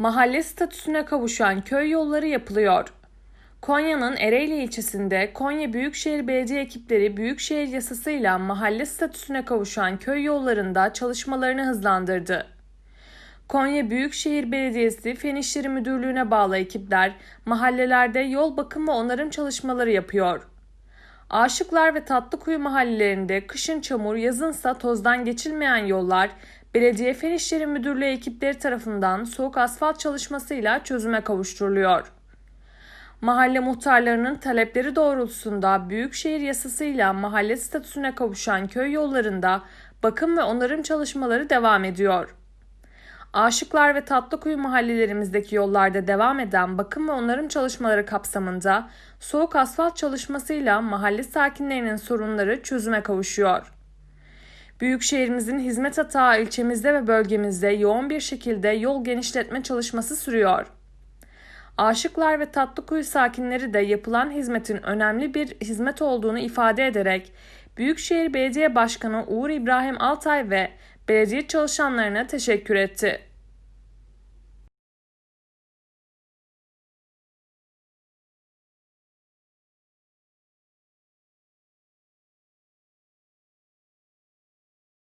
Mahalle statüsüne kavuşan köy yolları yapılıyor. Konya'nın Ereğli ilçesinde Konya Büyükşehir Belediye ekipleri Büyükşehir yasasıyla mahalle statüsüne kavuşan köy yollarında çalışmalarını hızlandırdı. Konya Büyükşehir Belediyesi Fen İşleri Müdürlüğü'ne bağlı ekipler mahallelerde yol bakım ve onarım çalışmaları yapıyor. Aşıklar ve Tatlıkuyu mahallelerinde kışın çamur, yazınsa tozdan geçilmeyen yollar Belediye Fen İşleri Müdürlüğü ekipleri tarafından soğuk asfalt çalışmasıyla çözüme kavuşturuluyor. Mahalle muhtarlarının talepleri doğrultusunda Büyükşehir yasasıyla mahalle statüsüne kavuşan köy yollarında bakım ve onarım çalışmaları devam ediyor. Aşıklar ve Tatlıkuyu mahallelerimizdeki yollarda devam eden bakım ve onarım çalışmaları kapsamında soğuk asfalt çalışmasıyla mahalle sakinlerinin sorunları çözüme kavuşuyor. Büyükşehirimizin hizmet hatağı ilçemizde ve bölgemizde yoğun bir şekilde yol genişletme çalışması sürüyor. Aşıklar ve Tatlıkuyu sakinleri de yapılan hizmetin önemli bir hizmet olduğunu ifade ederek Büyükşehir Belediye Başkanı Uğur İbrahim Altay ve belediye çalışanlarına teşekkür etti.